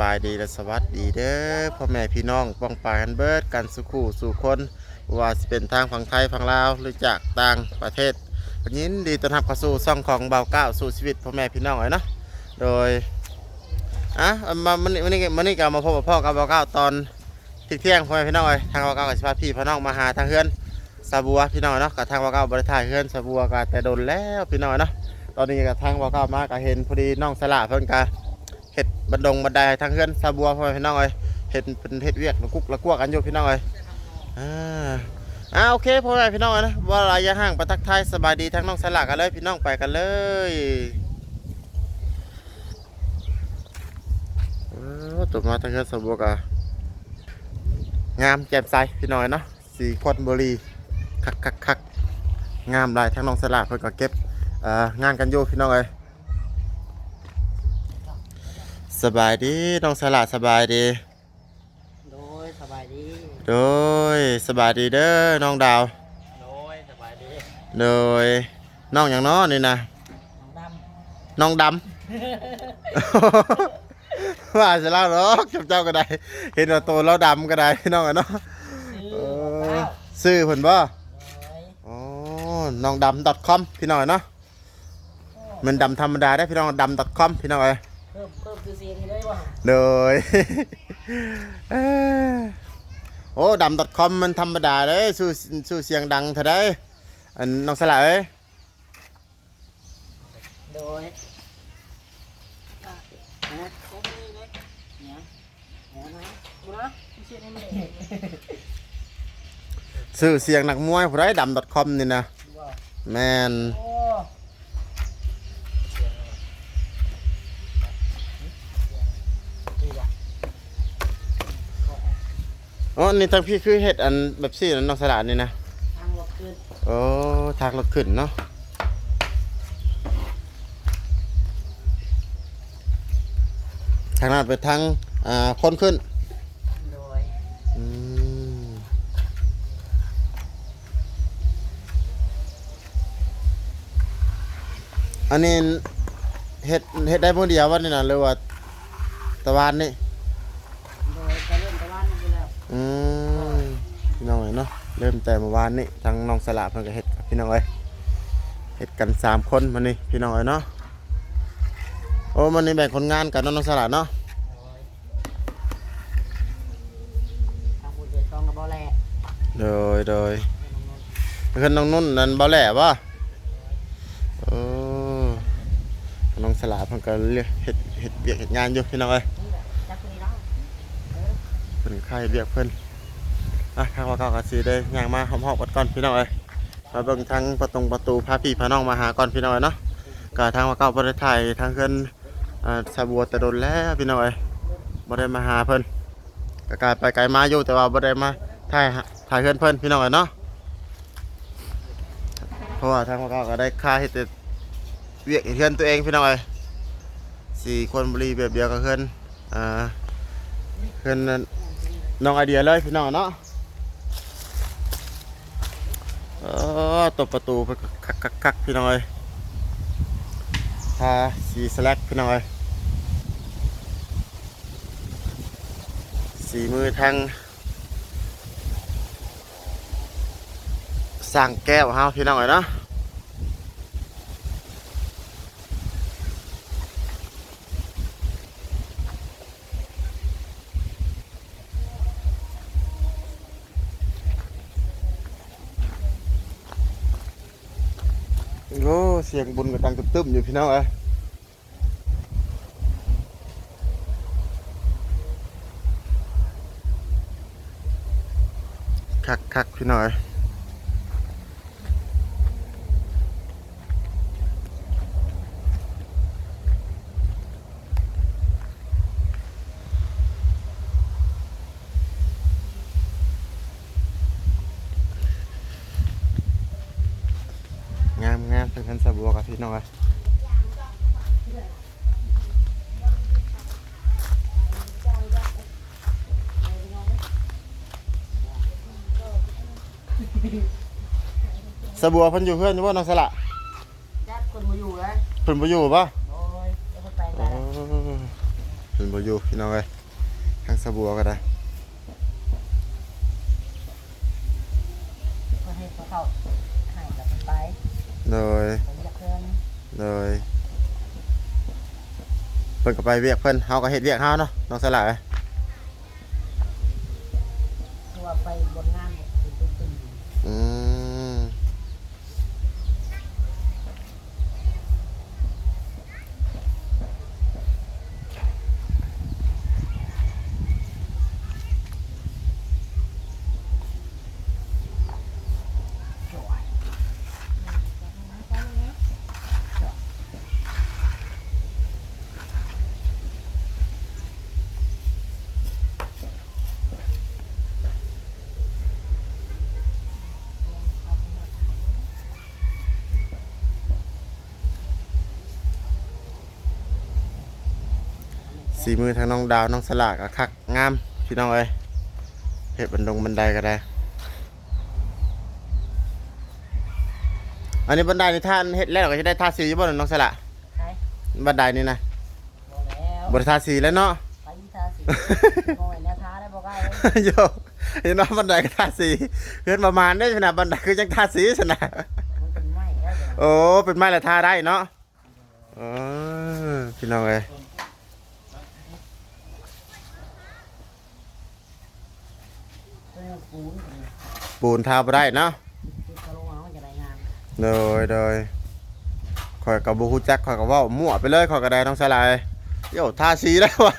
บายดีและสวัสดีเด้อพ่อแม่พี่น้องป้องปายกันเบิดกันสุขูสู่คนว่าสิเป็นทางฝั่งไทยฝั่งลาวหรือจากต่างประเทศวันนี้ดีต้อนรับเข้าสู่ช่องของเบาเก้าสู่ชีวิตพ่อแม่พี่น้องเลยเนาะโดยอะมามันนี่มันนี่มันนี่ก็มาพบกับพ่อกับเบาเก้าตอนเที่ยงพ่อแม่พี่น้องเลยทางเบาเก้ากับสิพาพี่พี่น้องมาหาทางเฮือนซาบัวพี่น้องเนาะกับทางเบาเก้าบริถ่ายเฮือนซาบัวก็แต่โดนแล้วพี่น้องเนาะตอนนี้กับทางเบาเก้ามาก็เห็นพอดีน้องสละเพิ่นก็ เห็ดบันดงบันไดทางเฮือนซาบัวพ่อแม่พี่น้องเอ้ยเห็ดเป็นเห็ดเวียกละกุกละกวกกันอยู่พี่น้องเอ้ยอ่าอ่าโอเคพ่อแม่พี่น้องนะว่าระยะห่างประทักทายสบายดีทั้งน้องสลักกันเลยพี่น้องไปกันเลยตัวมาทางเฮือนซาบัวกะงามแจ่มใสพี่น้องเอ้ยเนาะสีควันบุรีคักคักคักงามลายทั้งน้องสลักเพิ่นก็เก็บงานกันอยู่พี่น้องเอ้ย สบายดีน้องสละสบายดี โดยสบายดี โดยสบายดีเด้อน้องดาวโดยสบายดีโดยน้องอย่างน้อนี่นะน้องดน้องดำ ว่าจะเล่าหรอกเจ้าก็ได้ เห็นว่าโตแล้วดำก็ได้น้องอะเนาะำเอซื้ออซื้อเพิ่นบ่ โดยอ๋อน้องดำ .com พี่น้องอะเนาะมันดำธรรมดาได้พี่น้องดำ .com พี่น้องเอ้ยเพิ่มเพิ่ม คือเสียงให้ได้บ่โดยเอ้อโอ้ดำ .com มันธรรมดาเลยสู้สู้เสียงดังเท่าไดอันน้องสละเอ้ยโดยอะนะเขามีเลยเนี่ยเนี่ยนะดูนะมีเสียงให้มันเองสู้เสียงนักมวยผู้ใดดำ .com นี่นะดูว่าแม่นโอ้ดีว่ะ อ๋อนี่ทางพี่คือเฮ็ดอันแบบซี่นะน้องสละนี่นะทางรถขึ้นโอ้ทางรถขึ้นเนาะทางนั้นเป็นทางอ่าคนขึ้นโดยอืมอันนี้เฮ็ดเฮ็ดได้มื้อเดียววันนี้นะหรือว่าตะวันนี่ โดยจะเริ่มตะวันนี้แล้ว อืมพี่น้องเอ้ย เนาะเริ่มแต่เมื่อวานนี่ทางน้องสละเพิ่นก็เฮ็ดกับพี่น้องเอ้ยเฮ็ดกันสามคนมื้อนี้พี่น้องเอ้ยเนาะโอ้มื้อนี้แบ่งคนงานกันเนาะน้องสละเนาะโดยทางบุญเดือดต้องกับบ่แลโดยโดยเพิ่นน้องนุ่นนั่นบ่แหล่บ่โอ้น้องสละเพิ่นก็เรียกเฮ็ดเฮ็ดเวียกเฮ็ดงานอยู่พี่น้องเอ้ยนี่แหละจักคนนี้เนาะเพิ่นใครเรียกเพิ่น อะทางว่าเก่าก็สิได้ย่างมาหอมๆกันก่อนพี่น้องเอ้ยมาเบิ่งทางประตูประตูพาพี่พาน้องมาหาก่อนพี่น้องเอ้ยเนาะก็ทางว่าเก่าบ่ได้ถ่ายทางเพิ่นอ่าสาบัวแต่โดนแล้วพี่น้องเอ้ยบ่ได้มาหาเพิ่นก็กลายไปไกลมาอยู่แต่ว่าบ่ได้มาถ่ายถ่ายเพิ่นเพิ่นพี่น้องเอ้ยเนาะเพราะว่าทางว่าเก่าก็ได้ค่าเฮ็ดแต่เวียกให้เพื่อนตัวเองพี่น้องเอ้ยสี่คนบริแบบเดียวกับเพื่อนอ่าเพื่อนนั่นน้องไอเดียเลยพี่น้องเนาะเออตบประตูไปคักคักพี่น้อยทาสีสลักพี่น้อย สีมือทางสร้างแก้วเฮาพี่น้อยเนาะ โอ้เสียงบุญกับตังตึมๆอยู่พี่น้องเอ้ยคักคักพี่น้องเอ้ยงามงามเป็นคันสะบัวกับพี่น้องเอ้ยสะบัวเพิ่นอยู่เพื่อนอยู่บ่น้องสละจักคนมาอยู่เลยเพิ่นบ่อยู่ป่ะโดยจะไปเอได้อเป็นบ่อยู่พี่น้องเอ้ยทางสะบัวก็ได้ ก็ให้เขาเข้าให้กับไป โดยผมจะเพื่อนโดยเพิ่นก็ไปเวียกเพิ่นเฮาก็เฮ็ดเวียกเฮาเนาะน้องสลายเอ้ย ตัวไปบนงานเป็นตึ้งตึ้ง อืม สวย สีมือทางน้องดาวน้องสลากก็คักงามพี่น้องเอ้ยเฮ็ดบันดงบันไดก็ได้ อันนี้บันไดนี่ท่านเฮ็ดแล้วก็จะได้ทาสีอยู่บ่น้องสละใช่บันไดนี่นะบอกแล้วบ่ได้ทาสีแล้วเนาะ ไปยีทาสีโอ้ยแนวท้าได้บอกได้เลยโยเห็นว่าบันไดก็ทาสีเพื่อนประมาณได้ขนาดบันไดคือยังทาสีสนะมันเป็นไม้ได้เลยโอ้ เป็นไม้ละทาได้เนาะเออพี่น้องเอ้ย ตัวปูนปูนทาบ่ได้เนาะติดกระโหลกมันจะได้งานโดยโดยข่อยกับบูฮู้จักข่อยกับว่ามั่วไปเลยข่อยก็ได้น้องสลายโย่ทาสีแล้ววะ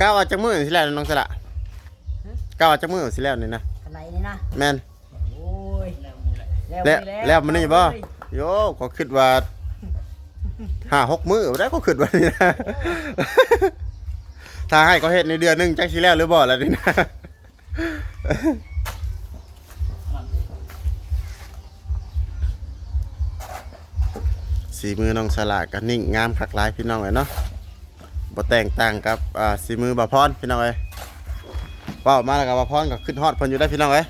ก้าวออกจากมือสิแล้วน้องสละก้าวออกจากมือสิแล้วนี่นะขนาดนี้นะแม่นโอ้ยแล้วแล้วมันนี่บ่โยก็คิดว่า ห้าหกมือได้ก็คิดว่านี่นะถ้าให้เขาเฮ็ดในเดือนหนึงจักสิแล้วหรือบ่ล่ะนี่นะสีมือน้องสลากก็นิ่งงามคักหลายพี่น้องเอ้ยเนาะบ่แตกต่างกับอ่าสีมือบ่าวพรพี่น้องเอ้ยเว้ามาแล้วก็บ่าวพรก็ขึ้นฮอดเพิ่นอยู่ได้อพี่น้องเอ้ย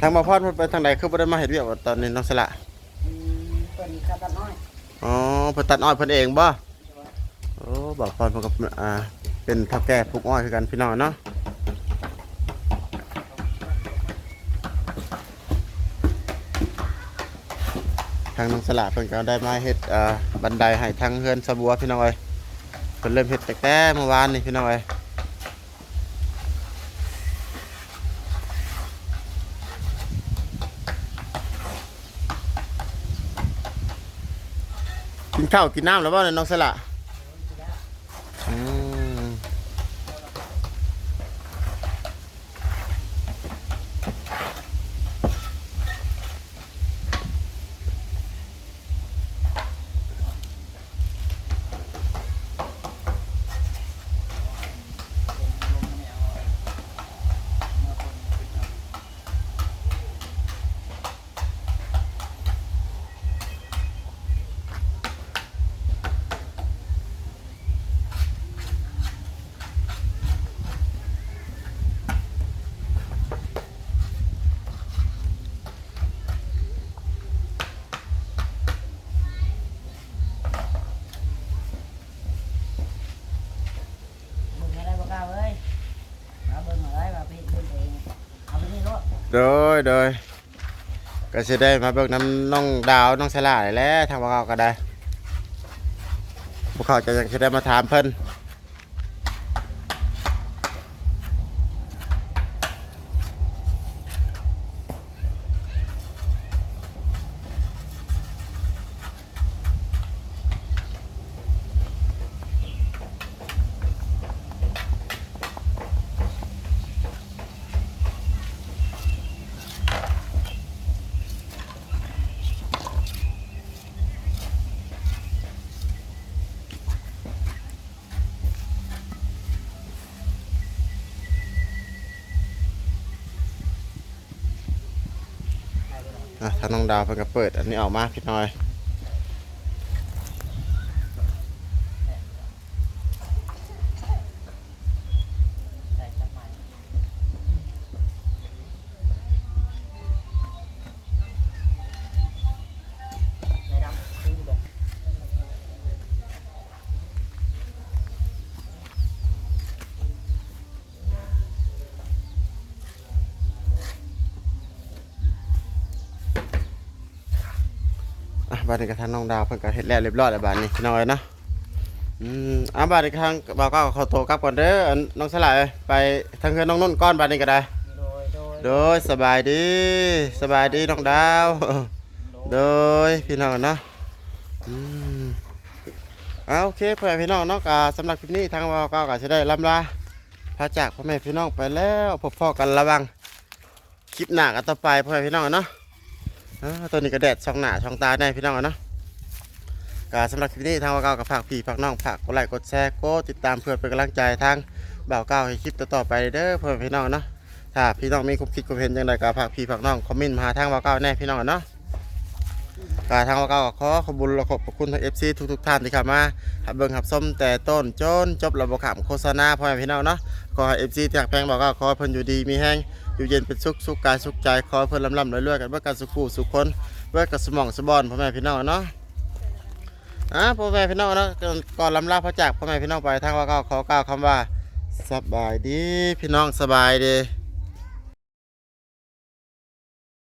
ทางบ่าวพรเพิ่นไปทางใดคือบ่ได้มาเฮ็ดเวียกว่าตอนนี้น้องสละอืมเป็ นกระตันน้อยอ๋อเพิ่นตัดอ้อยเพิ่นเองบ่โอ้บ่าวพรเพิ่นก็อ่าเป็นเฒ่าแก่ปลูกอ้อยคือกันพี่น้องเนาะทางน้องสละเพิ่นก็ได้มาเฮ็ดอ่าบันไดให้ทางเฮือนสะบัวพี่น้องเอ้ยเพิ่นเริ่มเฮ็ดตั้งแต่เมื่อวานนี่พี่น้องเอ้ย ข้าวกินน้ำแล้วบ่เนี่ยน้องสละอืมมึงอะไรบอกเอาเอ้ยเอาเบิ่งเอาไว้ว่าไปเฮ็ดเบิ่งเองเอาไปนี่รถ โดยโดยก็จะได้มาเบิกน้ำน้องดาวน้องสลายแหล้วทางพวกเขาก็ได้พวกเขาจะยังจะได้มาถามเพิ่น นะถ้าน้องดาวเพิ่นก็เปิด อันนี้ออกมาพี่น้อย บัดนี้ก็ทางน้องดาวเพิ่นก็เฮ็ดแล้วเรียบร้อยแล้วบัดนี้พี่น้องเอ้ยเนาะอืมอะบัดนี้ก็ทางบ่าวก็ขอตัวกลับก่อนเด้ออันน้องสลายไปทางเฮือนน้องนุ่นก่อนบัดนี้ก็ได้ โดยโดยโดยสบายดีสบายดีน้องดาว โดยพี่น้องเนาะอืมเอาโอเคพ่อแม่พี่น้องเนาะก็สำหรับคลิปนี้ทางบ่าวก็ก็สิได้ลำลาพาจากพ่อแม่พี่น้องไปแล้วพบพ่อกันระวังคลิปหน้ากันต่อไปพ่อแม่พี่น้องเนาะอ่า ตัวนี้ก็แดดช่องหน้าช่องตาได้พี่น้องเนาะก็สำหรับคลิปนี้ทางว่าเก้ากับฝากพี่ฝากน้องฝากกดไลค์กดแชร์กดติดตามเพื่อเป็นกำลังใจทางบ่าวเก้าให้คลิปต่อๆไปเด้อเพื่อนพี่น้องเนาะถ้าพี่น้องมีความคิดความเห็นอย่างไรก็ฝากพี่ฝากน้องคอมเมนต์มาหาทางบ่าวเก้าแน่พี่น้องเนาะ ก็ทางบ่าเก้าก็ขอขอบคุญและขอบคุณทาง FC ทุกๆท่านที่เข้ามาหับเบิ่งหับส้มแต่ต้นจนจบระบบขามโฆษณาพ่อแม่พี่น้องเนาะขอให้ FC ที่หักแพงบ่าวเก้าขอเพิ่นอยู่ดีมีแห้งอยู่เย็นเป็นสุขสุขกายสุขใจขอเพิ่นลำลำรวยๆกันเพื่อการสุขผู้สุขคนเพื่อกับสมองสมบอนพ่อแม่พี่น้องเนาะอะพ่อแม่พี่น้องเนาะก่อนก่อนลำลาพระจากพ่อแม่พี่น้องไปทางว่าก็ขอกล่าวคำว่าสบายดีพี่น้องสบายดี